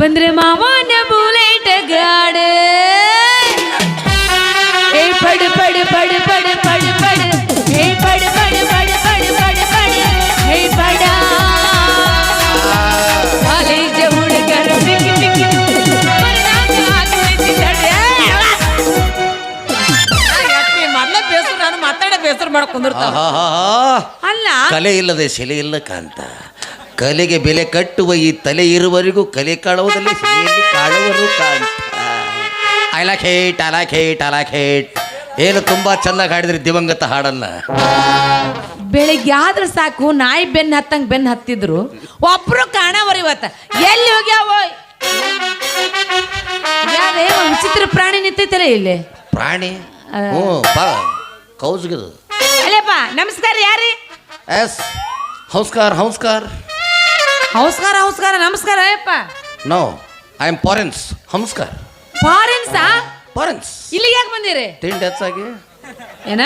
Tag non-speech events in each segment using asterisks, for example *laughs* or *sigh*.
ಬಂದ್ರೆ ಮಾವನ ಬುಲೆಟ್ ಗಾಡ ಏ ಪಡು ಪಡು ಪಡು ಪಡು ಪಡು ಪಡು ಏ ಪಡು ಪಡು ಪಡು ಪಡು ಪಡು ಪಡು ಏ ಪಡ ಕಾಲೇಜ ಹುಡುಗರು ಬಿಕ್ಕಿ ಬಿಕ್ಕಿ ಮನನಾಗ ಆಗೋಯ್ತು ತಡೆ. ಮೊದ್ಲ ಬೇಸರ ನಾನು ಮಾತಾಡ ಬೇಸರ ಮಾಡಿ ಕುಂದಿರ್ತಾವ ಆಹಾಹಾಹಾ. ಅಲ್ಲ ಕಲೆ ಇಲ್ಲದೆ ಶಿಲೆ ಇಲ್ಲ ಕಾಂತ ಕಲೆಗೆ ಬೆಲೆ ಕಟ್ಟುವ ಈ ತಲೆ ಇರುವವರೆಗೂ ಕಲೆ ಕಾಣುವುದಲ್ಲಿ ಕಾಣುವರು ಕಾಂತ I ಅಲಖೇಟ್ hate I like hate I like hate ಏನು ತುಂಬಾ ಚೆನ್ನಾಗಿ ಹಾಡಿದ್ರಿ ದಿವಂಗತ ಹಾಡನ್ನ. ಬೆಳಿಗ್ಗೆ ಆದ್ರೆ ಸಾಕು ನಾಯಿ ಬೆನ್ನ ಹತ್ತಂಗ್ ಬೆನ್ನ ಹತ್ತಿದ್ರು. ಒಬ್ರು ಕಾಣವರ ಇವತ್ತ. ಎಲ್ಲಿ ಹೋಗ್ಯಾವ ಯಾರೇ ವಿಚಿತ್ರ ಪ್ರಾಣಿ ನಿಂತೈತಲ್ಲ ಇಲ್ಲಿ. ಪ್ರಾಣಿ? ಹ್ಞೂ ಬಾ ಕೌಸ್ಗಿದು ಅಲ್ಲಪ್ಪ ನಮಸ್ಕಾರ ಯಾರಿ? ಎಸ್ ಹೌಸ್ಕಾರ್ ಹೌಸ್ಕಾರ್. ನಮಸ್ಕಾರ ನಮಸ್ಕಾರ ನಮಸ್ಕಾರ Ayyappa. No I am foreigners ಹಂಸ್ಕಾರ್ ಫಾರಿನ್ಸಾ ಫಾರೆನ್ಸ್ ಇಲ್ಲಿಗೆ ಯಾಕೆ ಬಂದಿರಿ? ತಿಂಡಿ ಹೆಚ್ಚಾಗಿ ಏನ?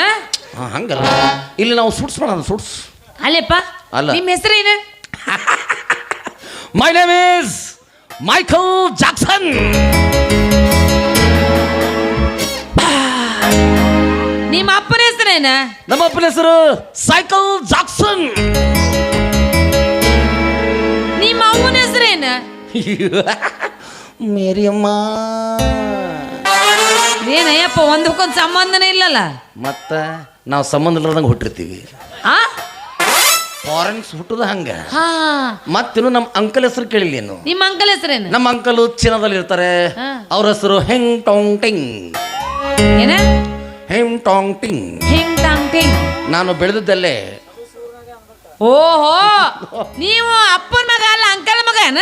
ಹಾಂ ಹಂಗಲ್ಲ. ಇಲ್ಲಿ ನಾವು ಸುಟ್ಸ್ ಮಾಡೋಣ ಸುಟ್ಸ್ ಅಲ್ಲಪ್ಪ ಅಲ್ಲ. ನಿಮ್ಮ ಹೆಸರು ಏನು? My name is Michael Jackson ನಿಮ್ಮ ಅಪ್ಪನ ಹೆಸರೇನ? ನಮ್ಮ ಅಪ್ಪನ ಹೆಸರು ಸೈಕಲ್ ಜಾಕ್ಸನ್ ಹೆಸರೇನ ಮೇರಿಯಮ್ಮ. ಏನಯ್ಯಪ್ಪ ಒಂದಕ್ಕೊಂದು ಸಂಬಂಧನೇ ಇಲ್ಲಲ್ಲ? ಮತ್ತ ನಾವು ಸಂಬಂಧ ಇಲ್ಲದಂಗೆ ಹುಟ್ಟಿರ್ತೀವಿ. ಆ? ಫಾರೆನ್ಸ್ ಹುಟ್ಟದ ಹಂಗ. ಹಾ. ಮತ್ತಿನ್ನು ನಮ್ಮ ಅಂಕಲ್ ಹೆಸರು ಕೇಳಿಲ್ಲ ಏನು ನಿಮ್ಮ ಅಂಕಲ್ ಹೆಸರೇನು ನಮ್ಮ ಅಂಕಲು ಚೀನಾದಲ್ಲಿ ಇರ್ತಾರೆ. ಹಾ. ಅವ್ರ ಹೆಸರು ಹೆಂಗ್ ಟಾಂಗ್ ಟಿಂಗ್. ಏನ? ಹೆಂಗ್ ಟಾಂಗ್ ಟಿಂಗ್. ಹಿಂಗ್ ಟಾಂಗ್ ಟಿಂಗ್? ನಾನು ಬೆಳೆದದ್ದಲ್ಲೇ ಓಹೋ ನೀವು ಅಪ್ಪನ ಮಗ ಅಲ್ಲ ಅಂಕಲ್ ಮಗನ?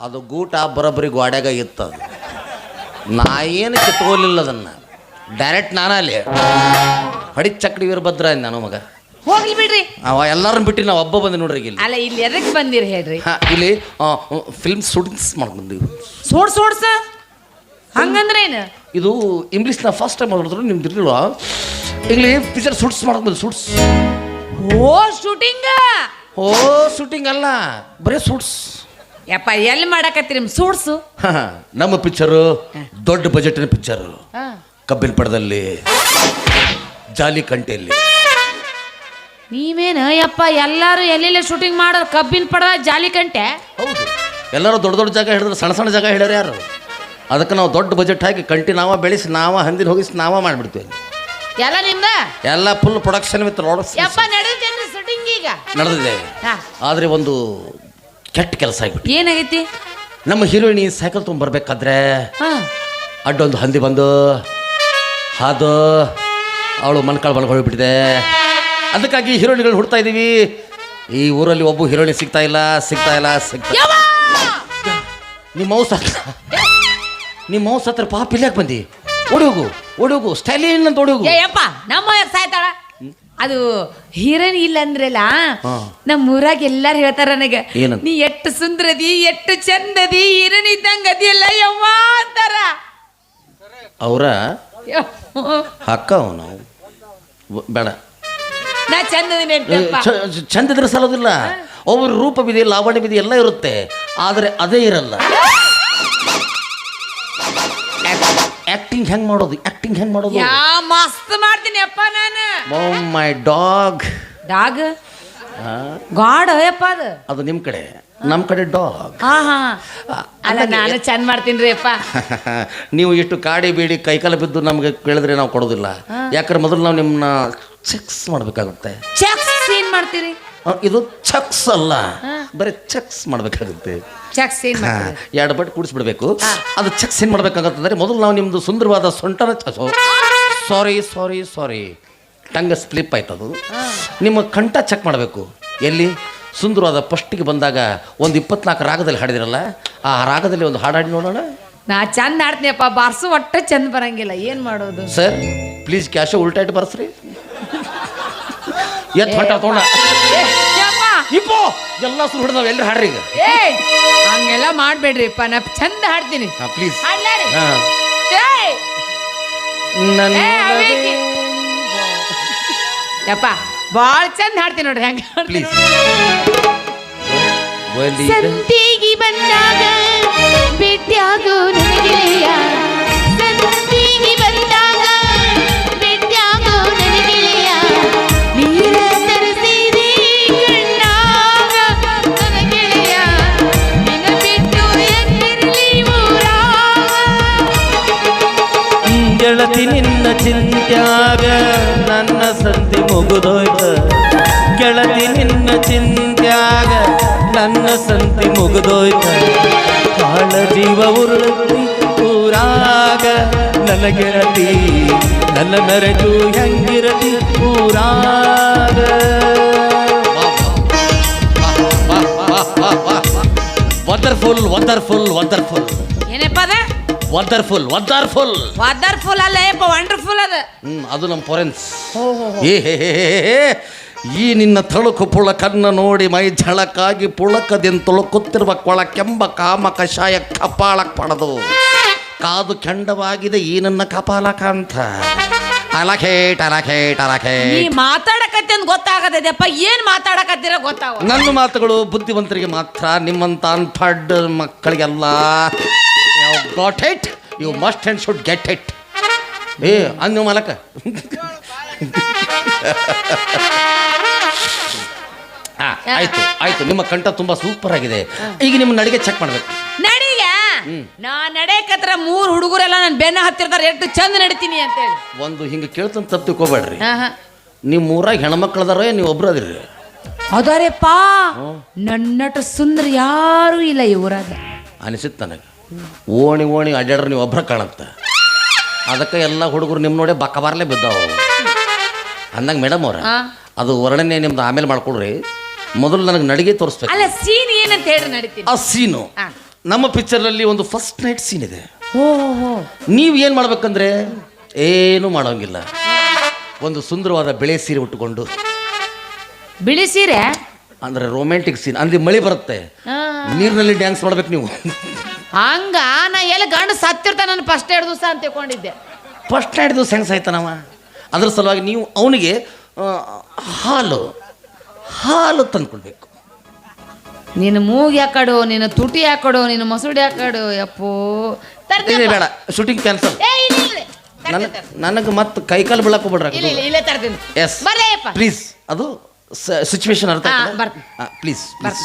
ಅದು ಗೂಟ ಬರೋಬ್ಬರಿ ಗೋಡ್ಯಾಗ ಇತ್ತು ಅದು. ನಾ ಏನು ಕಿತ್ಕೊಲಿಲ್ಲ ಅದನ್ನ. ಡೈರೆಕ್ಟ್ ನಾನ ಅಲ್ಲಿ. ಹಡಿ ಚಕ್ಡಿ ವೀರಭದ್ರ ನಾನು ಮಗ. ಹೋಗ್ಲಿ ಬಿಡ್ರಿ. ಅವ ಎಲ್ಲರನ್ನ ಬಿಟ್ಟು ನಾವು ಒಬ್ಬ ಬಂದ್ ನೋಡ್ರಿ ಇಲ್ಲಿ. ಅಲ್ಲ ಇಲ್ಲಿ ಎದಕ್ ಬಂದಿರಿ ಹೇಳ್ರಿ? ಹಾ ಇಲ್ಲಿ ಫಿಲ್ಮ್ ಶೂಟಿಂಗ್ಸ್ ಮಾಡ್ಕೊಂಡ್ವಿ ಸೋಡ್ ಸೋಡ್ಸ ಹಂಗಂದ್ರೆ ಏನು ಇದು ಇಂಗ್ಲೀಷ್ನ ಫಸ್ಟ್ ಟೈಮ್ ಮಾಡಿದ್ರು ನಿಮ್ದು ಇರಲಿಲ್ಲ ಇಲ್ಲಿ ಪಿಕ್ಚರ್ ಶೂಟ್ಸ್ ಮಾಡ್ಕೊಂಡು shoots oh shooting? Oh shooting ಅಲ್ಲ ಬರೀ ಸೂಟ್ಸ್. ಯಪ್ಪ ಎಲ್ಲಿ ಮಾಡಕತ್ತೀರಿ ಸೂಡ್ಸು ನಮ್ಮ ಪಿಕ್ಚರು ದೊಡ್ಡ ಬಜೆಟಿನ ಪಿಕ್ಚರು. ಕಬ್ಬಿನ ಪಡದಲ್ಲಿ ಜಾಲಿ ಕಂಟೆಯಲ್ಲಿ ನೀವೇನು ಯಪ್ಪ ಎಲ್ಲಾರು ಎಲ್ಲೆಲ್ಲ ಶೂಟಿಂಗ್ ಮಾಡೋರು ಕಬ್ಬಿನ ಪಡದ ಜಾಲಿ ಕಂಟೆ ಹೌದು ಎಲ್ಲರೂ ದೊಡ್ಡ ದೊಡ್ಡ ಜಾಗ ಹಿಡಿದ್ರೆ ಸಣ್ಣ ಸಣ್ಣ ಜಾಗ ಹೇಳ್ಯಾರ ಯಾರು? ಅದಕ್ಕೆ ನಾವು ದೊಡ್ಡ ಬಜೆಟ್ ಹಾಕಿ ಕಂಟಿ ನಾವ ಬೆಳೆಸಿ ನಾವ ಹಂದಿನ ಹೋಗಿಸಿ ನಾವ ಮಾಡಿಬಿಡ್ತೀವಿ ಎಲ್ಲ ನಿಮ್ದ? ಎಲ್ಲ ಫುಲ್ ಪ್ರೊಡಕ್ಷನ್ ವಿತ್ ಲಾಡ್ಸ್ ಯಪ್ಪ ನಡೆದೇನ್ರಿ ಶೂಟಿಂಗ್ ಈಗ. ನಡೆದಿದೆ. ಹಾ. ಆದರೆ ಒಂದು ಕೆಟ್ಟ ಕೆಲಸ ಆಗಿಬಿಟ್ಟು ಏನಾಗೈತಿ? ನಮ್ಮ ಹೀರೋಯಿನಿ ಸೈಕಲ್ ತುಂಬ ಹಾ. ಅಡ್ಡೊಂದು ಹಂದಿ ಬಂದು ಹಾದು ಅವಳು ಮನ್ಕಾಳು ಮಲ್ಕೊಂಡು ಹೋಗ್ಬಿಟ್ಟಿದೆ ಅದಕ್ಕಾಗಿ ಹೀರೋಯಿನ್ಗಳು ಹುಡ್ತಾ ಇದ್ದೀವಿ ಈ ಊರಲ್ಲಿ ಒಬ್ಬ ಹೀರೋಯಿನ್ ಸಿಗ್ತಾ ಇಲ್ಲ ಸಿಗ್ತಾ ಇಲ್ಲ ಸಿಗ್ತಾ ಯವ್ವ! ನಿಮ್ಮ ಮೌಸ್ ಹತ್ರ ನಿಮ್ಮ ಮೌಸ್ ಹತ್ರ ಪಾಪ ಇಲ್ಲಕ್ಕೆ ಬಂದಿ? ಓಡಿ ಹೋಗು. ಓಡಿ ಸ್ಟೈಲಿನ ಹುಡುಗು ಅಂತ ಓಡಿ ಏ ಯಪ್ಪ ನಮ್ಮ ಸಾಯ್ತಾಳ. ಅದು ಹೀರೋಯಿನ್ ಇಲ್ಲ ಅಂದ್ರಲ್ಲ. ನಮ್ಮ ಊರಾಗ ಎಲ್ಲಾರು ಹೇಳ್ತಾರ ನನಗೆ? ನೀ ಎಷ್ಟು ಸುಂದರದಿ ಎಷ್ಟು ಚಂದದಿ ಹೀರೋಯಿನ್ ಇದ್ದಂಗ ಅದಿಯಲ್ಲ ಯವ್ವ ಅಂತಾರ. ಅವರ ಅಕ್ಕ ಅವನು. ಬೇಡ. ನಾ ಚಂದದಿನಿ ಚಂದಿದ್ರೆ ಸಲೋದಿಲ್ಲ ಅವ್ರ ರೂಪವಿದೆ ಲಾವಣ್ಯವಿದೆ ಎಲ್ಲ ಇರುತ್ತೆ. ಆದರೆ ಅದೇ ಇರಲ್ಲ. ಆಕ್ಟಿಂಗ್ ಹೆಂಗ್ ಮಾಡೋದು? ಆಕ್ಟಿಂಗ್ ಹೆಂಗ್ ಮಾಡೋದು? ಯಾ ಮಸ್ತ್ ಮಾಡ್ತೀನಿ ಅಪ್ಪ ನಾನು. ಮೈ ಡಾಗ್ ಡಾಗ್ ಗಾಡ್ ಯಪ್ಪ ಅದು. ಅದು ನಿಮ್ಮ ಕಡೆ. ನಮ್ಮ ಕಡೆ ಡಾಗ್ ಹಾ ಹಾ. ಅಲ್ಲ ನಾನು ಚಂದ ಮಾಡ್ತೀನಿ ರೀ ಅಪ್ಪ. *laughs* ನೀವು ಇಷ್ಟು ಕಾಡಿ ಬೀಡಿ ಕೈಕಾಲ ಬಿದ್ದು ನಮಗೆ ಕೇಳಿದ್ರೆ ನಾವು ಕೊಡೋದಿಲ್ಲ. ಯಾಕಂದ್ರೆ ಮೊದಲು ನಾವು ನಿಮ್ಮನ್ನ ಚೆಕ್ಸ್ ಮಾಡಬೇಕಾಗುತ್ತೆ. ಚೆಕ್ಸ್ ಏನು ಮಾಡ್ತೀರಿ? ಇದು ಚಕ್ಸ್ ಅಲ್ಲ. ಬರೀ ಚಕ್ಸ್ ಮಾಡಬೇಕಾಗುತ್ತೆ. ಚೆಕ್ಸ್ ಏನ್ ಮಾಡ್ತೀರಿ ಎರಡು ಬಟ್ ಕೂಡಿಸ್ಬಿಡ್ಬೇಕು. ಅದು ಚಕ್ಸ್ ಏನು ಮಾಡ್ಬೇಕಾಗತ್ತಂದ್ರೆ ಮೊದಲು ನಾವು ನಿಮ್ಮದು ಸುಂದರವಾದ ಸೊಂಟನ ಸಾರಿ ಸಾರಿ ಸಾರಿ. ಟಂಗ ಸ್ಲಿಪ್ ಆಯ್ತು ಅದು ನಿಮ್ಮ ಕಂಠ ಚೆಕ್ ಮಾಡಬೇಕು. ಎಲ್ಲಿ? ಸುಂದರವಾದ ಫಸ್ಟಿಗೆ ಬಂದಾಗ ಒಂದು ಇಪ್ಪತ್ನಾಲ್ಕು ರಾಗದಲ್ಲಿ ಹಾಡಿದಿರಲ್ಲ ಆ ರಾಗದಲ್ಲಿ ಒಂದು ಹಾಡಾಡಿ ಹಾಡಿ ನೋಡೋಣ. ನಾ ಚಂದ ಆಡ್ತೀನಪ್ಪ ಬಾರ್ಸು ಒಟ್ಟ ಚಂದ ಬರಂಗಿಲ್ಲ. ಏನ್ ಮಾಡೋದು? ಸರ್ ಪ್ಲೀಸ್ ಕ್ಯಾಶ ಉಲ್ಟಾ ಇಟ್ಟು ಬರ್ಸ್ರಿ. ಎತ್ ಹೊಟ್ಟ ತೊಗೊಂಡ ಇಪ್ಪೋ ಎಲ್ಲ ಸುರು ಹಿಡಿದು ನಾವು ಎಲ್ಲರೂ ಹಾಡ್ರಿ ಈಗ. ಏ ಹಂಗೆಲ್ಲ ಮಾಡ್ಬೇಡ್ರಿಪ್ಪ ನಾ ಚಂದ ಹಾಡ್ತೀನಿ. ಹಾಂ ಪ್ಲೀಸ್ ಹಾಡ್ಲಾರಿ. ಹಾಂ. ಏಯ್! ನನ್ನ ಏ, ಅವೇಕಿ. ಯಪ್ಪ ಭಾಳ ಚಂದ ಹಾಡ್ತೀನಿ ನೋಡ್ರಿ ಹಾಡ್ತೀನಿ ಪ್ಲೀಸ್ ಸಂತಿಗೆ ಬಂದಾಗ ಭೇಟಿಯಾಗೋ ನನಗೆಳೆಯ. ಮುಗಿದೋಯ್ತ ಕಾಳ ಜೀವ ಉರುಳತಿ ಊರಾಗ ನನ್ನ ಗೆಳತಿ ನನ್ನ ಮೆರೆದು ಹೆಂಗಿರತಿ ಊರಾಗ ವಂಡರ್ಫುಲ್ ವಂಡರ್ಫುಲ್ ವಂಡರ್ಫುಲ್ ಏನಪ್ಪ ಅದ ವಂಡರ್ಫುಲ್ ವಂಡರ್ಫುಲ್ ವಂಡರ್ಫುಲ್ ಅಲ್ಲ ಯಪ್ಪ ವಂಡರ್ಫುಲ್ ಅದ ಹ್ಮ್ ಅದು ನಮ್ಮ ಫೊರೆನ್ಸ್ ಏ ಹೇ ಹೇ ಹೇ ಹೇ. ಈ ನಿನ್ನ ತಳುಕು ಪುಳಕನ್ನು ನೋಡಿ ಮೈ ಝಳಕಾಗಿ ಪುಳಕದಿಂದ ತುಳುಕುತ್ತಿರುವ ಕೊಳಕೆಂಬ ಕಾಮ ಕಷಾಯ ಕಪಾಳಕ್ ಪಡೆದು ಕಾದು ಕೆಂಡವಾಗಿದೆ ಈ ನನ್ನ ಕಪಾಲಕಾಂತ. ಅಲಖೇಟ್ ಅಲಖೇಟ್ ಅಲಖೇಟ್. ನೀ ಮಾತಾಡಕತ್ತೆ ಅಂತ ಗೊತ್ತಾಗದಪ್ಪ ಏನ್ ಮಾತಾಡಕತ್ತೀರ ಗೊತ್ತಾಗ ನನ್ನ ಮಾತುಗಳು ಬುದ್ಧಿವಂತರಿಗೆ ಮಾತ್ರ ನಿಮ್ಮಂತ ಅನ್ಫಡ್ ಮಕ್ಕಳಿಗೆಲ್ಲ. Got it you must and should get it ಏ ಅನ್ನು ಮಲಕ. *laughs* ಆಯ್ತು ಆಯ್ತು. ನಿಮ್ಮ ಕಂಠ ತುಂಬಾ ಸೂಪರ್ ಆಗಿದೆ. ಈಗ ನಿಮ್ಮ ನಡಿಗೆ ಚೆಕ್ ಮಾಡ್ಬೇಕು. ನಡಿಗ? ನಾ ನಡೆಯಕತ್ರ ಮೂರು ಹುಡುಗರೆಲ್ಲ ನನ್ನ ಬೆನ್ನ ಹತ್ತಿರ್ತಾರೆ. ಎಷ್ಟು ಚಂದ ನಡಿತೀನಿ ಅಂತೇಳಿ. ಒಂದು ಹಿಂಗೆ ಕೇಳ್ತಂತ ತಪ್ಪು ತಿಳ್ಕೊಬೇಡ್ರಿ ನಿಮ್ಮ ಊರಾಗ ಹೆಣ್ಮಕ್ಳು ನೀವು ಒಬ್ರು ಅದಿರಿ ಅದಾರೇಪ್ಪ. ನನ್ನಟ ಸುಂದರ ಯಾರು ಇಲ್ಲ ಈ ಊರಾಗ. ಅನಿಸಿತ್ತು ನನಗೆ. ಓಣಿ ಓಣಿ ಅಡ್ಯಾಡ್ರೆ ನೀವು ಒಬ್ರ ಕಾಣುತ್ತೆ ಅದಕ್ಕೆ ಎಲ್ಲ ಹುಡುಗರು ನಿಮ್ಮ ನೋಡಿ ಬಕ್ಕಬಾರ್ಲೆ ಬಿದ್ದಾವು. ಅಂದಂಗೆ ಮೇಡಮ್ ಅವ್ರ ಅದು ವರ್ಣನೆ ನಿಮ್ದು ಆಮೇಲೆ ಮಾಡ್ಕೊಡ್ರಿ. ಮೊದಲು ನನಗೆ ನಡಿಗೆ ತೋರಿಸ್ಬೇಕು. ಅಲ್ಲ ಸೀನ್ ಏನಂತ ಹೇಳಿ ನಡಿತೀನಿ ಆ ಸೀನು. ನಮ್ಮ ಪಿಕ್ಚರ್ನಲ್ಲಿ ಒಂದು ಫಸ್ಟ್ ನೈಟ್ ಸೀನ್ ಇದೆ. ಹೋ ನೀವು ಏನು ಮಾಡ್ಬೇಕಂದ್ರೆ ಏನು ಮಾಡೋಂಗಿಲ್ಲ. ಒಂದು ಸುಂದರವಾದ ಬೆಳೆ ಸೀರೆ ಉಟ್ಕೊಂಡು ಬಿಳಿ ಸೀರೆ? ಅಂದ್ರೆ ರೊಮ್ಯಾಂಟಿಕ್ ಸೀನ್ ಅಂದ್ರೆ ಮಳೆ ಬರುತ್ತೆ. ಆ. ನೀರಿನಲ್ಲಿ ಡ್ಯಾನ್ಸ್ ಮಾಡ್ಬೇಕು ನೀವು. ಹಂಗ ನಾ ಎಲ್ಲ ಗಂಡ ಸತ್ತಿರ್ತಾನ ನಾನು ಫಸ್ಟ್ ಎರಡು ದಿವಸ ಅಂತ ತಿಳ್ಕೊಂಡಿದ್ದೆ. ಫಸ್ಟ್ ನೈಟ್ ದಿವಸ ಹೆಂಗೆ ಸಾಯ್ತಾನವ? ಅದ್ರ ಸಲುವಾಗಿ ನೀವು ಅವನಿಗೆ ಹಾಲು ಹಾಲು ತಂದ್ಕೊಳ್ಬೇಕು. ನಿನ್ನ ಮೂಗ್ ಯಾಕಡು ನಿನ್ನ ತುಟಿ ಯಾಕಡು ನಿನ್ನ ಮಸೂಡಿ ಯಾಕಡು ಯಪ್ಪೋ. ತರ್ತೀನಿ ಇಲ್ಲ ಬೇಡ. ಶೂಟಿಂಗ್ ಕ್ಯಾನ್ಸಲ್ ಏ, ಇಲ್ಲ, ಇಲ್ಲ, ಇಲ್ಲ. ನನ್ನ ತರ್ತೀನಿ, ತರ್ತೀನಿ. ನನಗೆ ಮತ್ತೆ ಕೈಕಾಲು ಬೀಳಕ್ಕೆ ಇಲ್ಲ ಹೋಗ್ಬಿಡ್ರಿ ಇಲ್ಲ ಇಲ್ಲೇ ತರ್ತೀನಿ. ಎಸ್ ಪ್ಲೀಸ್ ಅದು ಸಿಚುವೇಶನ್ ಅರ್ಥ ಹಾ, ಬರ್ತೀನಿ. ಪ್ಲೀಸ್ ಪ್ಲೀಸ್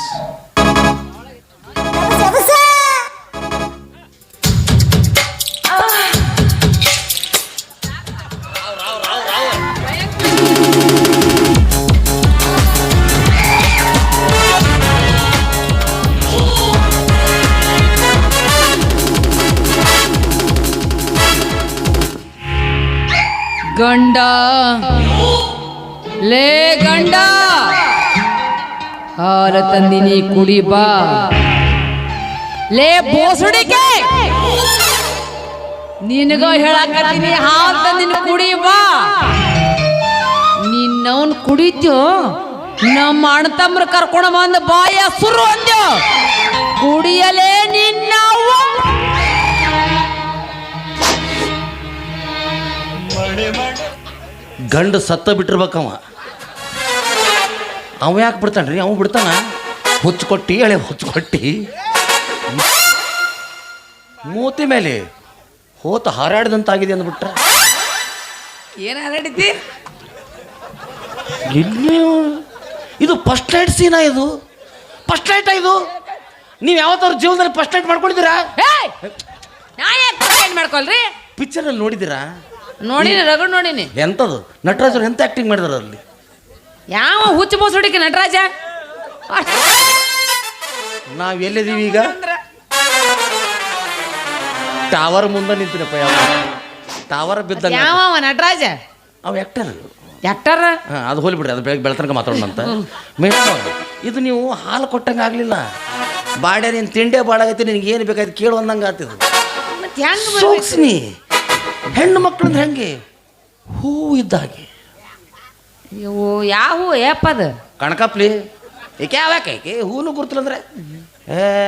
ಗಂಡ. ಲೇ ಗಂಡ. ಹಾಲ ತಂದಿನಿ ಕುಡಿ ಬಾ. ಲೇ ಬೋಸುಡಿಕೆ. ನಿನಗ ಹೇಳಕತ್ತೀನಿ, ಹಾಲ್ ತಂದಿನ ಕುಡಿ ಬಾ. ನಿನ್ನವನ್ ಕುಡಿತ್ಯೋ, ನಮ್ಮ ಅಣ್ಣ ತಮ್ಮರು ಕರ್ಕೊಂಡು ಬಂದು ಬಾಯ ಸುರು ಅಂದ್ಯೋ. ಕುಡಿಯಲೇ ನಿನ್ನ ಅವ್ವ. ಗಂಡು ಸತ್ತ ಬಿಟ್ಟಿರ್ಬೇಕವ. ಅವ ಯಾಕೆ ಬಿಡ್ತಾನೆ ರೀ ಅವ ಬಿಡ್ತಾನ? ಹುಚ್ಚು ಕೊಟ್ಟಿ ಎಳೆ ಹುಚ್ಚು ಕೊಟ್ಟಿ ಮೂತಿ ಮೇಲೆ ಹೋತ ಹಾರಾಡ್ದಂತಾಗಿದೆ ಅಂದ್ಬಿಟ್ರ. ಏನು ಹಾರಾಡಿದ್ದಿ? ಇಲ್ಲಿ ಇದು ಫಸ್ಟ್ ನೈಟ್ ಸೀನ ಇದು? ಫಸ್ಟ್ ನೈಟ್ ಇದು? ನೀವು ಯಾವತ್ತಾದ್ರು ಜೀವನದಲ್ಲಿ ಫಸ್ಟ್ ನೈಟ್ ಮಾಡ್ಕೊಂಡಿದ್ದೀರಾ? ಏಯ್! ನಾ ಯಾಕೆ ಮಾಡ್ಕೊಳ್ರಿ? ಪಿಕ್ಚರಲ್ಲಿ ನೋಡಿದ್ದೀರಾ? ನೋಡಿನಿ ರಗಡ್ ನೋಡಿನಿ. ಎಂಥದ್ದು ನಟರಾಜರು ಎಂತ ಆಕ್ಟಿಂಗ್ ಮಾಡಿದಾರೆ ಅಲ್ಲಿ? ಯಾವ ಹುಚ್ಚು ಬೋಸುಡಿಕೆ ನಟರಾಜ? ನಾವು ಎಲ್ಲಿದ್ದೀವಿ ಈಗ? ಟವರ್ ಮುಂದೆ ನಿಂತಿನಪ್ಪ ಯಾವ? ಟವರ್ ಬಿದ್ದ ಯಾವ ಅವ ನಟರಾಜ? ಅವ ಆ್ಯಕ್ಟರ್ ಎಕ್ಟರ್ ಅದು ಹೋಲಿ ಬಿಡ್ರಿ ಅದು ಬೆಳಗ್ಗೆ ಬೆಳತನಕ ಮಾತಾಡೋಣಂತ ಮೇಡಮ್ ಇದು ನೀವು ಹಾಲು ಕೊಟ್ಟಂಗೆ ಆಗಲಿಲ್ಲ. ಬಾಡ್ಯ ನೀನು ತಿಂಡೆ ಬಾಡಾಗೈತಿ ನಿನಗೆ ಏನು ಬೇಕಾಯ್ತು ಕೇಳು ಅಂದಂಗೆ ಆತಿದು ಸೂಕ್ಷ್ಮಿ. ಹೆಣ್ಣು ಮಕ್ಕಳಂದ್ರೆ ಹೆಂಗೆ? ಹೂ ಇದ್ದ ಹಾಗೆ. ಇವು ಯಾವ ಅದು? ಕಣಕಪ್ಲಿ. ಏಕೆ ಯಾವ್ಯಾಕೆ ಏಕೆ ಹೂನು ಗುರುತಿಲ್ಲ ಅಂದ್ರೆ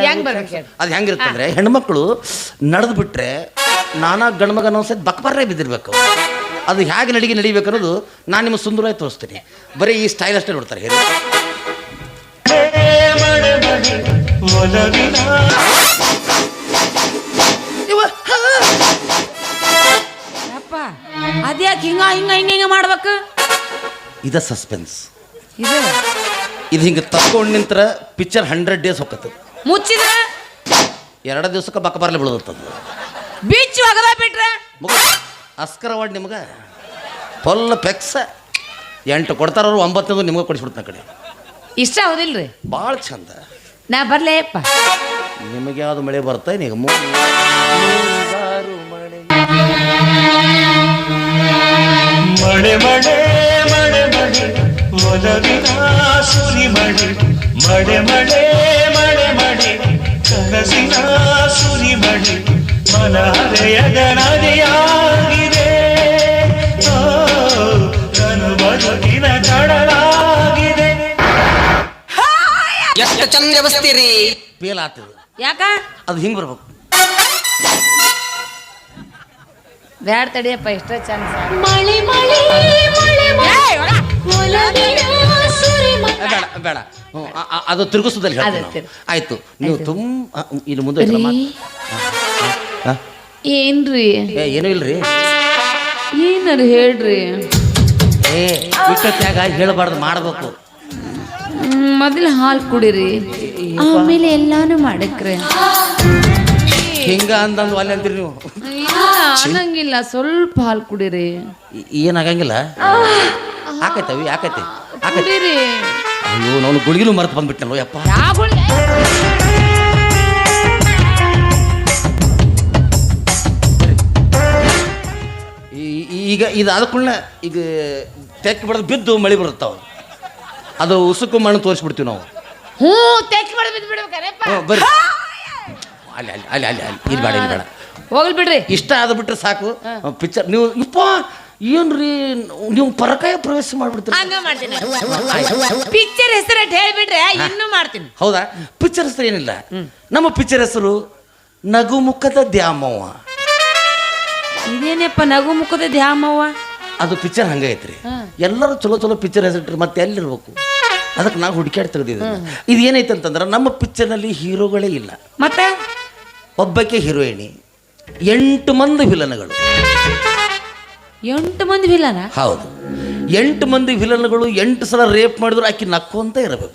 ಹೆಂಗ್ ಬರ್ಬೇಕು ಅಂದ್ರೆ ಅದು ಹೆಂಗಿರುತ್ತಂದ್ರೆ ಹೆಣ್ಮಕ್ಳು ನಡೆದು ಬಿಟ್ರೆ ನಾನಾ ಗಂಡ್ಮಗ ಸಹಿತ ಬಕ್ಬರ್ರೆ ಬಿದ್ದಿರ್ಬೇಕು. ಅದು ಹೇಗೆ ನಡಿಗೆ ನಡಿಬೇಕು ಅನ್ನೋದು ನಾನು ನಿಮಗೆ ಸುಂದರವಾಗಿ ತೋರಿಸ್ತೀನಿ. ಬರೀ ಈ ಸ್ಟೈಲ್ ಅಷ್ಟೇ ನೋಡ್ತಾರೆ ಹೇಳಿ. ಅದ್ಯಾಕೆ ಹಿಂಗ ಹಿಂಗ ಹಿಂಗ ಹಿಂಗ ಮಾಡ್ಬೇಕು? ಇದ ಸಸ್ಪೆನ್ಸ್ ಇದು? ಇದು ಹಿಂಗೆ ತಕ್ಕೊಂಡು ನಿಂತ್ರ ಪಿಕ್ಚರ್ ಹಂಡ್ರೆಡ್ ಡೇಸ್ ಹೋಗತ್ತೆ. ಮುಚ್ಚಿದ್ರೆ? ಎರಡು ದಿವಸಕ್ಕೆ ಬಕ್ಕ ಬರಲಿ ಬಿಡೋದತ್ತದು ಬೀಚ್ ಒಗದ ಬಿಟ್ರೆ? ಮಗ ಅಸ್ಕರ ಅವಾರ್ಡ್ ನಿಮ್ಗೆ? ಫುಲ್ ಪೆಕ್ಸ ಎಂಟು ಕೊಡ್ತಾರವ್ರು ಒಂಬತ್ತನೇದು ನಿಮಗೆ ಕೊಡಿಸ್ಬಿಡ್ತಾನೆ ಕಡೆ. ಇಷ್ಟ ಹೌದಿಲ್ರಿ? ಭಾಳ ಚಂದ. ನಾ ಬರ್ಲೇಪ್ಪ ನಿಮಗೆ ಯಾವುದು ಮಳೆ ಬರ್ತಾ ಈಗ? ಮೂರು ಮಳೆ ಮಳೆ ಮಣೆ ಮಣೆ ಮಳೆ ಒಲವಿನ ಸುರಿ ಮಳೆ ಮಣೆ ಮಣೆ ಮಣೆ ಮಳೆ ಕನಸಿನ ಸುರಿ ಮಳೆ ಮನ ಹರೆಯದ ನದಿಯಾಗಿದೆ ನಾನು ಬದುಕಿನ ಕಡಲಾಗಿದೆ. ಎಷ್ಟು ಚಂದ ಬಸ್ತೀರಿ ಫೇಲ್ ಆಗ್ತದೆ ಯಾಕ? ಅದು ಹಿಂಗ್ ಬರ್ಬೇಕು. ಬ್ಯಾಡ್ ತಡಿಯಪ್ಪ ಇಷ್ಟ ಚಾನ್ಸ್ ಮಳೆ ಮಳೆ ಮಳೆ ಮಳೆ. ಒಲವಿನ ಸುರಿಮಳೆ ಬೇಡ ಬೇಡ. ಹ್ಞೂ, ಆ- ಆ- ಅದು ತಿರುಗಿಸೋದಲ್ಲಿ ಹೇಳ್ತೀನಿ ತಿರ್ಗು. ನಾವು. ಆಯ್ತು ನೀವು ತುಂಬ ಇಲ್ಲಿ ಮುಂದೆ ಐತಲ್ಲ ಮಾತು. ಹಾ? ಏನ್ರಿ? ಏ ಏನೂ ಇಲ್ರಿ? ಏನಾರು ಹೇಳ್ರಿ? ಏ ಇಟ್ಟತ್ಯಾಗ ಹೇಳಬಾರ್ದು ಮಾಡಬೇಕು. ಮೊದಲು ಹಾಲು ಕುಡಿರಿ. ಆಮೇಲೆ ಎಲ್ಲಾನು ಮಾಡಕ್ರಿ. ಹಿಂಗ ಅಂದ್ರೆ ಅಲ್ಲಿ ಅಂತೀರಿ ನೀವು. ಅನ್ನಂಗಿಲ್ಲ ಸ್ವಲ್ಪ ಹಾಲು ಕುಡಿರಿ. ಏನಾಗಂಗಿಲ್ಲ ಆಕೈತವಿ ಆಕೈತಿ ಆಕೈತಿ. ಕುಡೀರಿ. ಅಯ್ಯೋ ನಾನು ಗುಳಿಗಿನೂ ಮರೆತು ಬಂದ್ಬಿಟ್ಟನಲ್ಲ ಯಪ್ಪ. ಯಾವ ಗುಳಿಗೆ? ಈ- ಈಗ ಇದಾದ ಕೂಡಲೇ ಈಗ ತೆಕ್ಕ ಬಿಡೋದು ಬಿದ್ದು ಮಳೆ ಬರುತ್ತಾವ. ಅದು ಉಸುಕು ಮಣ್ಣು ತೋರಿಸ್ಬಿಡ್ತೀವಿ ನಾವು. ಹ್ಞೂ ತೆಕ್ಕ ಮಾಡಿ ಬಿದ್ದು ಬಿಡ್ಬೇಕಾರೆ ಹ್ಞೂ ಬರ್ರಿ. ಅಲ್ಲಿ ಅಲ್ಲಿ ಅಲ್ಲಿ ಅಲ್ಲಿ ಅಲ್ಲಿ. ಇಲ್ಲಿ ಬೇಡ ಇಲ್ಲಿ ಬೇಡ. ಹೋಗ್ಲಿ ಬಿಡ್ರಿ. ಇಷ್ಟ ಆದ್ಬಿಟ್ರೆ ಸಾಕು. ಪಿಕ್ಚರ್ ನೀವು ಇಪ್ಪ ಏನ್ರಿ ನೀವು ಪರಕಾಯ ಪ್ರವೇಶ ಮಾಡ್ಬಿಡ್ತೀರಿ. ಹಂಗ ಮಾಡ್ತೀನಿ. ಪಿಕ್ಚರ್ ಹೆಸರು ಹೇಳ್ಬಿಟ್ರೆ ಇನ್ನೂ ಮಾಡ್ತೀನಿ. ಹೌದಾ? ಪಿಕ್ಚರ್ ಹೆಸರು ಏನಿಲ್ಲ. ನಮ್ಮ ಪಿಕ್ಚರ್ ಹೆಸರು ನಗುಮುಖದ ದ್ಯಾಮವ್ವ. ಇದೇನಪ್ಪ ನಗು ಮುಖದ ದ್ಯಾಮವ್ವ? ಅದು ಪಿಕ್ಚರ್ ಹಂಗೈತ್ರಿ ಎಲ್ಲರೂ ಚಲೋ ಚಲೋ ಪಿಕ್ಚರ್ ಹೆಸರಿಟ್ರಿ ಮತ್ತೆ ಎಲ್ಲಿರ್ಬೇಕು? ಅದಕ್ಕೆ ನಾವು ಹುಡುಕಾಡಿ ತೆಗೆದಿದ್ದೆ ಇದು ಏನೈತೆ ಅಂತಂದ್ರೆ ನಮ್ಮ ಪಿಕ್ಚರ್ನಲ್ಲಿ ಹೀರೋಗಳೇ ಇಲ್ಲ. ಮತ್ತೆ? ಒಬ್ಬಕ್ಕೆ ಹೀರೋಯಿನಿ ಎಂಟು ಮಂದಿ ವಿಲನ್ಗಳು. ಎಂಟು ಮಂದಿ ವಿಲನ? ಹೌದು. ಎಂಟು ಮಂದಿ ವಿಲನ್ಗಳು ಎಂಟು ಸಲ ರೇಪ್ ಮಾಡಿದ್ರು ಆಕಿ ಅಂತ ಇರಬೇಕು.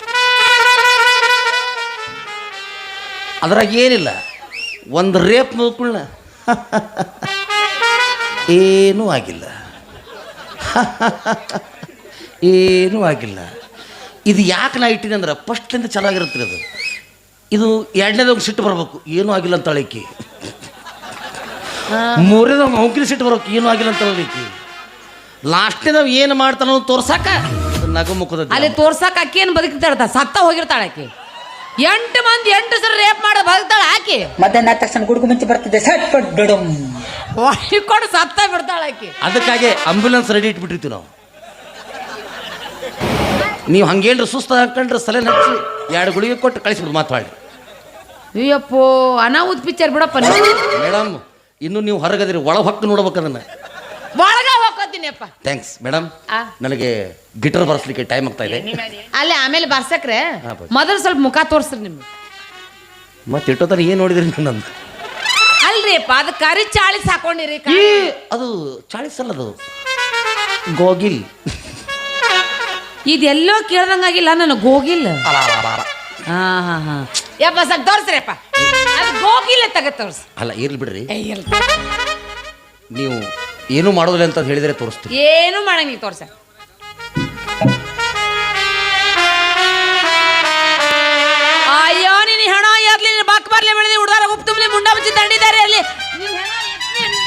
ಅದ್ರಾಗ ಏನಿಲ್ಲ ಒಂದು ರೇಪ್ ಮುಗ್ಕೊಳ್ಳ *laughs* ಏನೂ ಆಗಿಲ್ಲ. *laughs* ಏನೂ ಆಗಿಲ್ಲ. ಇದು ಯಾಕೆ ನಾ ಇಟ್ಟಿನಿ ಅಂದ್ರೆ ಫಸ್ಟ್ಲಿಂದ ಚೆನ್ನಾಗಿರುತ್ತೆ ಅದು ಇದು ಎರಡನೇದಾಗ ಸಿಟ್ಟು ಬರಬೇಕು. ಏನೂ ಆಗಿಲ್ಲ ಅಂತ ಅಳಿಕಿ ಮೂರನೇದಾಗ ಮೌಕಿನ ಸಿಟ್ಟು ಬರೋಕೆ ಏನೂ ಆಗಿಲ್ಲ ಅಂತ ಅಳಿಕಿ ನಾವು ಏನು ಮಾಡ್ತಾನೋ ತೋರ್ಸಾಕ ನಗು ಮುಖದ ಅಲ್ಲಿ ತೋರ್ಸಕ್ಕೆ ಅಕ್ಕಿ ಏನು ಬದುಕ್ತಾಳ ಸತ್ತ ಹೋಗಿರ್ತಾಳೆ ಆಕಿ. ಎಂಟು ಮಂದಿ ಎಂಟು ಸಲ ರೇಪ್ ಮಾಡಿ ಬದುಕ್ತಾಳೆ ಆಕಿ. ಮತ್ತೆ ಆದ ತಕ್ಷಣ ಗುಡುಗು ಮುಂಚೆ ಬರ್ತಿದ್ದೆ ಸಟ್ ಬಿಡು. ಬಿಡುಮ್ ಹೊಡಿಕೊಂಡು ಸತ್ತ ಬಿಡ್ತಾಳೆ ಆಕಿ. ಅದಕ್ಕಾಗಿ ಆಂಬ್ಯುಲೆನ್ಸ್ ರೆಡಿ ಇಟ್ಬಿಟ್ಟಿರ್ತೀವಿ ನಾವು. ನೀವು ಹಂಗೇನ್ರ ಸುಸ್ತ ಹಾಕೊಂಡ್ರೆ ಸಲ ನಚ್ಚಿ ಎರಡು ಗುಳಿಗೆ ಕೊಟ್ಟು ಕಳಿಸ್ಬಿಡು ಮಾತಾಡಿ. ಅಯ್ಯಪ್ಪೋ ಅನಾಹುತ್ ಪಿಕ್ಚರ್ ಬಿಡಪ್ಪ ಮೇಡಮ್ ಇನ್ನು ನೀವು ಹೊರಗದಿರಿ ಒಳ ಹೊಕ್ಕು ನೋಡ್ಬೇಕು ಅದನ್ನ. ಒಳಗ ಹೋಗ್ಕೋತೀನಿ ಅಪ್ಪ ಥ್ಯಾಂಕ್ಸ್ ಮೇಡಮ್ ಆ. ನನಗೆ ಗಿಟಾರ್ ಬರ್ಸ್ಲಿಕ್ಕೆ ಟೈಮ್ ಆಗ್ತಾ ಇದೆ. ಅಲ್ಲಿ ಆಮೇಲೆ ಬರ್ಸಕ್ರೆ? ಹಾ, ಬರ್ರಿ. ಮೊದಲು ಸ್ವಲ್ಪ ಮುಖ ತೋರಿಸ್ರಿ ನಿಮ್ಗೆ. ಮತ್ತೆ ಇಟ್ಟೋತಾನೆ ಏನು ನೋಡಿದ್ರಿ ನೀವು ಅಲ್ರಿಪ್ಪ ಅದು ಕರಿ ಚಾಳಿಸ್ ಹಾಕೊಂಡಿರಿ ಈ ಅದು ಚಾಳಿಸ್ ಅಲ್ಲ ಅದು. ಗೋಗಿಲ್. ಇದೆಲ್ಲೋ ಕೇಳ್ದಂಗಾಗಿಲ್ಲ ನನಗೆ ಅಲ. ಹಾ ಹಾ ಹಾ. ಯಪ್ಪ ಸ್ವಲ್ಪ ತೋರ್ಸ್ರಿ ಅಪ್ಪ ಅದು ಗೋಗಿಲ್ಲ ತಗ ತೋರ್ಸ್. ಅಲ್ಲ ಇರ್ಲಿ ಬಿಡ್ರಿ. ನೀವು ಏನು ಮಾಡೋದಿಲ್ಲ ಅಂತ ಹೇಳಿದ್ರೆ ತೋರಿಸ್ತೀವಿ ಏನು ಮಾಡಂಗಿಲ್ಲ ತೋರ್ಸ. ಅಯ್ಯೋ ನಿನ್ ಹೆಣ ಇರ್ಲಿ ಬಾಕ್ ಬರ್ಲಿ ಬೆಳೆದಿ ಹುಡುಗರ ಉಪ್ಪು ತುಂಬಲಿ ಮುಂಡ ಮುಚ್ಚಿ ದಂಡಿದ್ದಾರೆ ಅಲ್ಲಿ. ನಿನ್ ಹೆಣ ಎತ್ಲಿ ಅಲ್ಲಿ.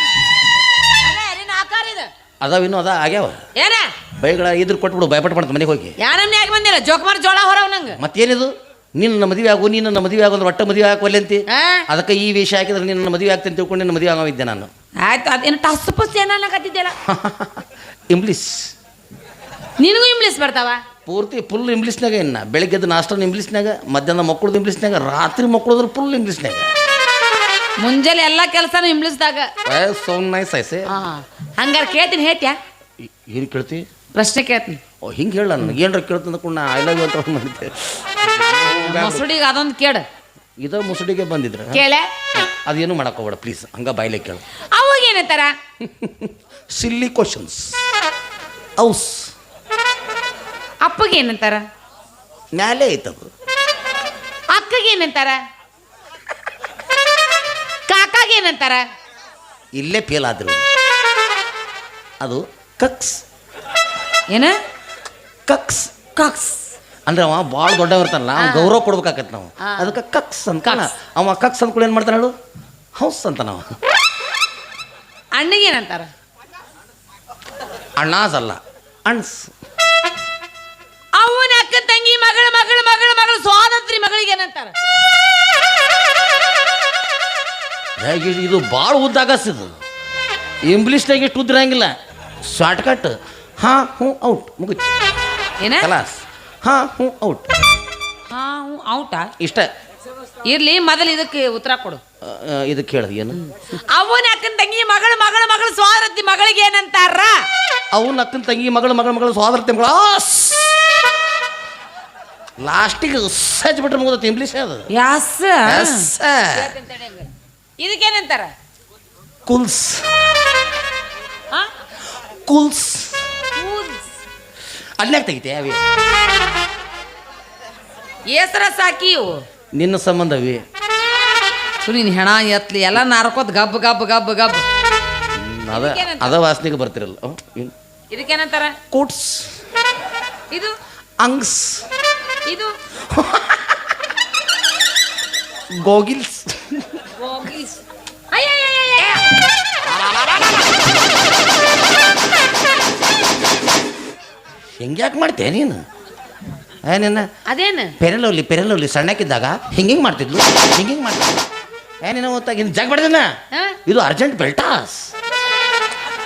ಅದೇ, ನಿನ್ ಆಕಾರ ಇದು. ಅದಾವ ಇನ್ನೂ ಅದ ಆಗ್ಯಾವ. ಏನ? ಬೈಗಳ ಇದ್ರ ಕೊಟ್ಬಿಡು ಭಯಪಟ್ಟು ಮಾಡ್ತ ಮನೆಗೆ ಹೋಗಿ. ಯಾರನ್ನ ಯಾಕೆ ಬಂದಿಲ್ಲ? ಜೋಕುಮಾರ್ ಜೋಳ ಹೊರವ್ ನಂಗೆ. ಮತ್ತೇನಿದು? ನನ್ನ ಮದುವೆ ಆಗು ನೀನು ನನ್ನ ಮದುವೆ ಆಗು ಅಂದ್ರೆ ಒಟ್ಟ ಮದುವೆ ಹಾಕುವಲ್ಲಿ ಅಂತಿ? ಆ? ಅದಕ್ಕೆ ಈ ವೇಷ ಹಾಕಿದ್ರೆ ನಿನ್ನ ನನ್ನ ಮದುವೆ ಆಗ್ತೀನಿ ತಿಳ್ಕೊಂಡು ನಿನ್ನ ಮದುವೆ ಆಗಿದ್ದೆ ನಾನು. ಆಯ್ತು ಅದೇನು ಟಸ್ ಪಸ್ ಅನ್ನಕತ್ತಿದ್ದೆಲ್ಲ ಇಂಗ್ಲೀಷ್ *laughs* ನಿನಗೂ ಇಂಗ್ಲೀಷ್ ಬರ್ತಾವ? ಪೂರ್ತಿ ಫುಲ್ ಇಂಗ್ಲೀಷ್ನಾಗ ಇನ್ನ. ಬೆಳಿಗ್ಗೆದ್ದು ನಾಷ್ಟನ ಇಂಗ್ಲೀಷ್ನಾಗ ಮಧ್ಯಾಹ್ನ ಮಕ್ಕಳದು ಇಂಗ್ಲೀಷ್ನಾಗ ರಾತ್ರಿ ಮಕ್ಕಳದ್ರ ಫುಲ್ ಇಂಗ್ಲೀಷ್ನಾಗ ಮುಂಜಾನೆ ಎಲ್ಲ ಕೆಲಸನೂ ಇಂಗ್ಲೀಷ್ದಾಗ ಸೋ ನೈಸ್ ಐಸೆ ಹಂಗಾರೆ ಹಂಗಾರ ಕೇಳ್ತೀನಿ ಹೇಳ್ತ್ಯಾ? ಏನು ಕೇಳ್ತಿ? ಪ್ರಶ್ನೆ ಕೇಳ್ತೀನಿ. ಓ ಹಿಂಗೆ ಹೇಳ ನನಗೆ ಏನರ ಕೇಳ್ತಂದ ಕೂಡ ಐ ಲವ್ ಯು ಅಂತ ಮಾಡಿದ್ದೆ. ಮಸುಡಿಗೆ ಅದೊಂದು ಕೇಳ. ಇದು ಮುಸುಡಿಗೆ ಬಂದಿದ್ರೆ? ಕೇಳೆ. ಅದೇನು ಮಾಡಕ್ ಹೋಗ್ಬೇಡ ಪ್ಲೀಸ್ ಹಂಗ ಬಾಯ್ಲೆ ಕೇಳು. ಅವಾಗ ಏನಂತಾರ? ಸಿಲ್ಲಿ ಕ್ವಶನ್ಸ್ ಔಸ್ ಅಪ್ಪಗೆ ಏನಂತಾರ? ಮ್ಯಾಲೆ ಐತದು. ಅಕ್ಕಗೆ ಏನಂತಾರ? ಕಾಕಾಗೆ ಏನಂತಾರ? ಇಲ್ಲೇ ಫೇಲ್ ಆದ್ರು. ಅದು ಕಕ್ಸ್. ಏನ? ಕಕ್ಸ್. ಕಾಕ್ಸ್. ಅಂದ್ರೆ ಅವ ಭಾಳ ದೊಡ್ಡವ ಇರ್ತಾನಲ್ಲ ಅವ್ನ್ ಗೌರವ ಕೊಡ್ಬೇಕಾಗತ್ತೆ ನಾವು. ಅದಕ್ಕೆ ಕಕ್ಸ್ ಅಂತ ಅವ ಕಕ್ಸ್ ಅಂದ್ಕೊಳ್ಳಿ ಏನು ಮಾಡ್ತಾನೆ ಹೇಳು? ಹೌಸ್ ಅಂತ ನಾವು ಅಣ್ಣಗೆ ಏನಂತಾರ ಅಣ್ಣಾಸ್ ಅಲ್ಲ ಅಣ್ಸ್. ಅವನ ಅಕ್ಕ ತಂಗಿ ಮಗಳ ಮಗಳ ಮಗಳ ಮಗಳ ಸ್ವಾತಂತ್ರ್ಯ ಮಗಳಿಗೆ ಏನಂತಾರ? ಇದು ಭಾಳ ಉದ್ದಾಗಸ್ ಇದು ಇಂಗ್ಲೀಷ್ನಾಗ ಇಷ್ಟು ಉದ್ದ ಶಾರ್ಟ್ಕಟ್ ಹಾ ಕಟ್ ಹಾಂ ಹ್ಞೂ ಔಟ್ ಮುಗಿತು. ಏನ? ಕಲಾಸ್ ಹಾಂ ಹ್ಞೂ ಔಟ್ ಹಾ ಹ್ಞೂ ಔಟಾ ಇಷ್ಟ. ಇರ್ಲಿ ಮೊದಲು ಇದಕ್ಕೆ ಉತ್ತರ ಕೊಡು. ಇದಕ್ಕೆ ಕೇಳಿದ ಏನು? ಅವನ ಅಕ್ಕನ ತಂಗಿ ಮಗಳ ಮಗಳ ಮಗಳ ಸ್ವಾದರತಿ ಮಗಳಿಗೆ ಏನಂತಾರ? ಅವನ ಅಕ್ಕನ ತಂಗಿ ಮಗಳು ಮಗಳ ಮಗಳ ಸ್ವಾದರತಿ ಮಗಳ ಲಾಸ್ಟಿಗೆ ಸಜ್ಜ ಬಿಟ್ರೆ ಮುಗಿದತ್ತು ಇಂಗ್ಲೀಷ್ ಅದು. ಯಸ್? ಯಸ್ ಇದಕ್ಕೆ ಇದಕ್ಕೇನಂತಾರ? ಕುಲ್ಸ್. ಹಾ? ಕುಲ್ಸ್. ಅಲ್ಲಾಗ ತೆಗಿತೆ ಅವಿ. ಏಸರ ಸಾಕಿ ಇವು. ನಿನ್ನ ಸಂಬಂಧ ಅವಿ. ಸುನಿನ್ ಹೆಣ ಎತ್ಲಿ ಎಲ್ಲ ನಾರ್ಕೋತ್ ಗಬ್ ಗಬ್ ಗಬ್ ಗಬ್. ಅದ ಅದ ವಾಸನೆಗೆ ಬರ್ತಿರಲ್ಲ. ಇದಕ್ಕೇನಂತಾರ? ಕೂಟ್ಸ್. ಇದು? ಅಂಗ್ಸ್. ಇದು? *laughs* ಗೋಗಿಲ್ಸ್. ಹೆಂಗ್ಯಾಕೆ ಮಾಡ್ತೇ ನೀನು? ಏನೇನ ಅದೇನು? ಪೆರಲವ್ಲಿ ಪೆರಲವ್ಲಿ ಸಣ್ಣಕ್ಕಿದ್ದಾಗ ಹಿಂಗೆ ಮಾಡ್ತಿದ್ಲು. ಹಿಂಗೆ ಮಾಡ್ತಿದ್ಲು. ಏನೇನೋ ಗೊತ್ತಾಗ ಇನ್ನು ಜಗ್ ಬಿಡ್ದನ ಇದು ಅರ್ಜೆಂಟ್ ಬೆಲ್ಟಾಸ್.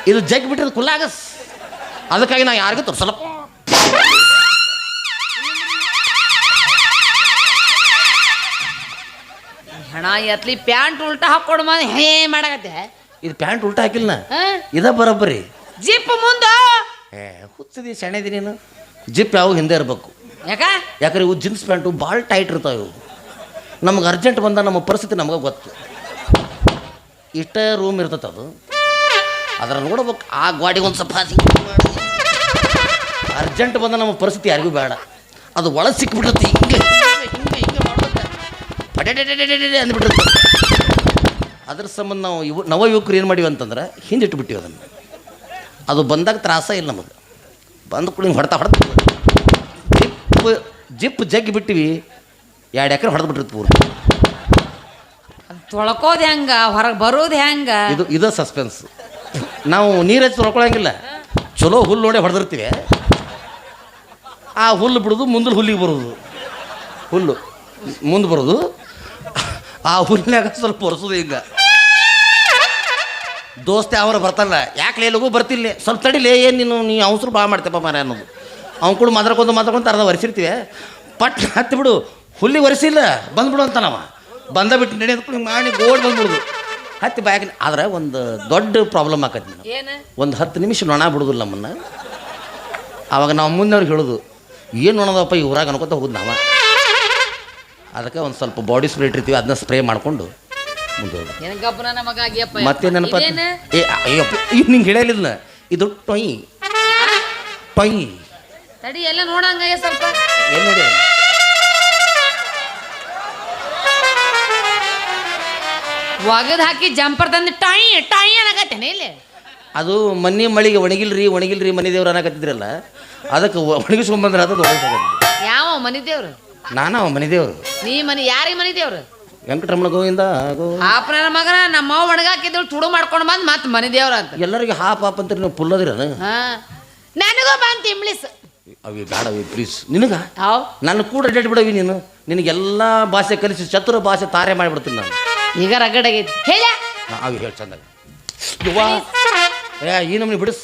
ಇದು ಜಗ್ ಬಿಟ್ಟಿದ್ದು ಕುಲ್ಲಾಗಸ್. ಅದಕ್ಕಾಗಿ ನಾ ಯಾರಿಗೂ ತೋರಿಸಲ್ಲ. ಹಣ ಎತ್ಲಿ ಪ್ಯಾಂಟ್ ಉಲ್ಟಾ ಹಾಕೊಂಡು ಹೇ ಮಾಡಕತ್ತೆ. ಇದು ಪ್ಯಾಂಟ್ ಉಲ್ಟಾ ಹಾಕಿಲ್ಲ? ಇದ ಬರೋಬ್ಬರಿ. ಜಿಪ್ ಮುಂದ? ಏ ಹುಚ್ಚದಿ ಸೆಣೆದಿ ನೀನು? ಜಿಪ್ ಯಾವ ಹಿಂದೆ ಇರಬೇಕು. ಯಾಕ? ಯಾಕಂದ್ರೆ ಇವು ಜೀನ್ಸ್ ಪ್ಯಾಂಟು ಭಾಳ ಟೈಟ್ ಇರ್ತಾವೆ ಇವು. ನಮ್ಗೆ ಅರ್ಜೆಂಟ್ ಬಂದ ನಮ್ಮ ಪರಿಸ್ಥಿತಿ ನಮಗೆ ಗೊತ್ತು. ಇಷ್ಟ ರೂಮ್ ಇರ್ತೈತೆ ಅದು. ಅದರ ನೋಡ್ಬೇಕು ಆ ಗಾಡಿಗೆ ಒಂದು ಸ್ವಲ್ಪ ಅರ್ಜೆಂಟ್ ಬಂದ ನಮ್ಮ ಪರಿಸ್ಥಿತಿ ಯಾರಿಗೂ ಬೇಡ. ಅದು ಒಳಗೆ ಸಿಕ್ಬಿಡುತ್ತೆ ಹಿಂಗೆ ಹಿಂಗೆ ಹಿಂಗೆ ಅಡೆಡೆಡೆಡೆಡೆ ಅಂದ್ಬಿಡುತ್ತೆ ಅದ್ರ ಸಂಬಂಧ ನಾವು ಯುವ ನವ ಯುವಕರು ಏನು ಮಾಡಿವಿ ಅಂತಂದ್ರೆ ಹಿಂದಿಟ್ಟು ಬಿಟ್ಟಿವಿ ಅದನ್ನು. ಅದು ಬಂದಾಗ ತ್ರಾಸ ಇಲ್ಲ ನಮಗೆ. ಬಂದ ಕೂಡ ಹಿಂಗೆ ಹೊಡ್ತಾ ಹೊಡೆದು ಜಿಪ್ ಜಿಪ್ ಜಗ್ಗಿ ಬಿಟ್ಟಿವಿ ಎರಡು ಎಕರೆ ಹೊಡೆದು ಬಿಟ್ಟಿರ್ತು ಪೂರ್ತಿ. ತೊಳ್ಕೋದು ಹೆಂಗ? ಹೊರಗೆ ಬರೋದು ಹೆಂಗ? ಇದು ಇದು ಸಸ್ಪೆನ್ಸ್ ನಾವು ನೀರು ಹಚ್ಚಿ ತೊಳ್ಕೊಳಂಗಿಲ್ಲ. ಚಲೋ ಹುಲ್ಲು ನೋಡಿ ಹೊಡೆದಿರ್ತೀವಿ. ಆ ಹುಲ್ಲು ಬಿಡೋದು ಮುಂದೆ ಹುಲ್ಲಿಗೆ ಬರೋದು. ಹುಲ್ಲು ಮುಂದೆ ಬರೋದು. ಆ ಹುಲ್ಲಿನಾಗ ಸ್ವಲ್ಪ ಒರೆಸೋದು ಈಗ ದೋಸ್ತ ಅವ್ರು ಬರ್ತಾರಲ್ಲ ಯಾಕೆ ಲಗು ಬರ್ತಿಲ್ಲ? ಸ್ವಲ್ಪ ತಡಿಲೇ ಏನು ನೀನು ನೀ ಅವಸರು ಭಾಳ ಮಾಡ್ತೇಪ್ಪ ಮಾರ ಅನ್ನೋದು. ಅವ್ನು ಕೂಡ ಮಾತಾಡ್ಕೊಂಡು ಮಾತಾಡ್ಕೊಂತ ಅರ್ಧ ಒರೆಸಿರ್ತೀವಿ. ಪಟ್ ಹತ್ತಿ ಬಿಡು. ಹುಲ್ಲಿ ಒರೆಸಿಲ್ಲ ಬಂದ್ಬಿಡು ಅಂತ ನಾವ ಬಂದ ಬಿಟ್ಟು ನಡೆಯೋದು ಮಾಡಿ ಗೋಡ್ ಬಂದ್ಬಿಡುದು. ಹತ್ತಿ ಬ್ಯಾಗ್ ಆದ್ರೆ ಒಂದು ದೊಡ್ಡ ಪ್ರಾಬ್ಲಮ್ ಆಕತಿ ಏನು? ಒಂದು ಹತ್ತು ನಿಮಿಷ ನೊಣ ಬಿಡೋದಿಲ್ಲ ನಮ್ಮನ್ನು. ಆವಾಗ ನಾವು ಮುಂದೆವ್ರಿಗೆ ಹೇಳೋದು ಏನು ನೋಣದಪ್ಪ ಇವ್ರಾಗ ಅನ್ಕೊತ ಅನ್ಕೋತ ಹೋಗುದು ನಾವ? ಅದಕ್ಕೆ ಒಂದು ಸ್ವಲ್ಪ ಬಾಡಿ ಸ್ಪ್ರೇ ಇಟ್ಟಿರ್ತೀವಿ ಅದನ್ನ ಸ್ಪ್ರೇ ಮಾಡಿಕೊಂಡು ಏನ್ ಗಬ್ಬನ ನಮಗ ಮತ್ತೆ ನೆನಪ? ಏ ಅಯ್ಯಪ್ಪ ಈಗ ನಿಂಗೆ ಹೇಳಲಿಲ್ಲ ಇದು ಟೊಯ್. ಟೊಯ್ ತಡಿ ಎಲ್ಲ ನೋಡಂಗ ಸ್ವಲ್ಪ. ಏನು ನೋಡಿ ಒಗದ್ ಹಾಕಿ ಜಂಪರ್ ತಂದು ಟೈ ಟೈ ಅನ್ನಕತ್ತೇನೆ ಇಲ್ಲಿ. ಅದು ಮನೆ ಮಳಿಗೆ ಒಣಗಿಲ್ರಿ ಒಣಗಿಲ್ರಿ ಮನೆ ದೇವ್ರು ಅನ್ನಕತ್ತಿದ್ರಲ್ಲ ಅದಕ್ಕೆ ಒಣಗಿಸ್ಕೊಂಬಂದ್ರೆ ಅದು ಯಾವ ಮನಿ ದೇವ್ರು? ನಾನು ಮನೆ ದೇವ್ರು. ನೀ ಮನಿ ಯಾರಿಗೆ ಮನಿ ದೇವ್ರು? ವೆಂಕಟರಮಣ ಗೋವಿಂದ ಗೋ ಆಪನ ಮಗನ ನಮ್ಮ ಒಣಗಾಕಿದ್ರು ತುಡು ಮಾಡ್ಕೊಂಡು ಬಂದು ಮತ್ತೆ ಮನೆ ದೇವ್ರ ಅಂತ. ಎಲ್ಲರಿಗೆ ಹಾಪ್ ಹಾಪ್ ಅಂತೀರಿ ನೀವು ಪುಲ್ಲದಿರನ ಹಾ. ನನಗೂ ಬಂತು ಇಂಬ್ಲಿಸ್ ಅವಿ ಬೇಡ ಅವಿ ಪ್ಲೀಸ್ ನಿನಗ? ಅವ್ ನನ್ನ ಕೂಡ ಅಡ್ಡಾಡಿ ಬಿಡವಿ ನೀನು. ನಿನಗೆಲ್ಲ ಭಾಷೆ ಕಲಿಸಿ ಚತುರ ಭಾಷೆ ತಾರೆ ಮಾಡಿಬಿಡ್ತೀನಿ ನಾನು. ಈಗ ರಗಡಾಗೈತಿ ಹೇಳ. ಅವಿ ಹೇಳಿ ಚಂದ ಯುವ ಏ ಈ ಬಿಡಿಸ್.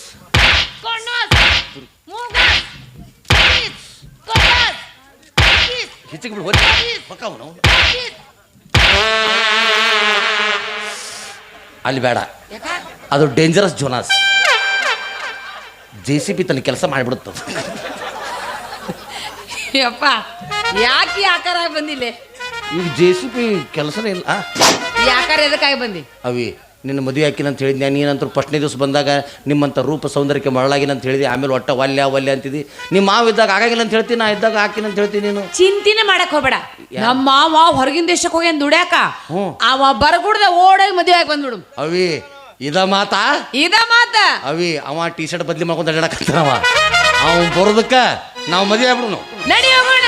ಹೆಚ್ಚಿಗೆ ಬಿಡು ಹೋಗಿ ಪಕ್ಕ ಅವನು ಅಲ್ಲಿ ಬೇಡ. ಅದು ಡೇಂಜರಸ್ ಜೋನಾಸ್ ಜೆ ಸಿ ಪಿ ತನ್ನ ಕೆಲಸ ಮಾಡಿಬಿಡುತ್ತೆ. ಯಪ್ಪ ಯಾಕೆ ಆಕಾರ ಬಂದಿಲ್ಲ? ಈಗ ಜೆ ಸಿ ಪಿ ಕೆಲಸನೇ ಇಲ್ಲ. ಯಾಕಾರ ಎದಕ್ಕಾಗಿ ಬಂದಿ? ಅವಿ ನಿನ್ನ ಮದುವೆ ಹಾಕಿನ ಅಂತ ಹೇಳಿದ್ದೆ ನೀನಂತೂ ಫಸ್ಟ್ನೇ ದಿವಸ ಬಂದಾಗ ನಿಮ್ಮಂಥ ರೂಪ ಸೌಂದರ್ಯಕ್ಕೆ ಮರಳಾಗಿನ ಅಂತ ಹೇಳಿದೆ ಆಮೇಲೆ ಒಟ್ಟ ವಲ್ಯ ವಲ್ಯ ಅಂತಿದ್ದಿ ನಿಮ್ಮ ಮಾವ ಇದ್ದಾಗ ಆಗಾಗಿಲ್ಲ ಅಂತ ಹೇಳ್ತೀನಿ ನಾ ಇದ್ದಾಗ ಹಾಕಿನ ಅಂತ ಹೇಳ್ತೀನಿ ನೀನು. ಚಿಂತಿನೇ ಮಾಡಕ್ ಹೋಗಬೇಡ. ನಮ್ಮ ಮಾವ ಹೊರಗಿನ ದೇಶಕ್ಕೆ ಹೋಗ್ಯಾನ ದುಡ್ಯಾಕ? ಹ್ಞೂ. ಅವ ಬರಗುಡ್ದ ಓಡೋಗಿ ಮದುವೆ ಆಗಿ ಬಂದ್ಬಿಡು. ಅವಿ ಇದ ಮಾತಾ? ಇದ ಮಾತ? ಅವಿ ಅವ ಟೀ ಶರ್ಟ್ ಬದ್ಲಿ ಮಾಡ್ಕೊಂಡು ಅಡ್ಡಾಡಕತ್ತಾನವ ಅವ ಬರೋದಕ್ಕ ನಾವು ಮದುವೆ ಆಗ್ಬಿಡು ನಡಿ ಹೋಗೋಣ.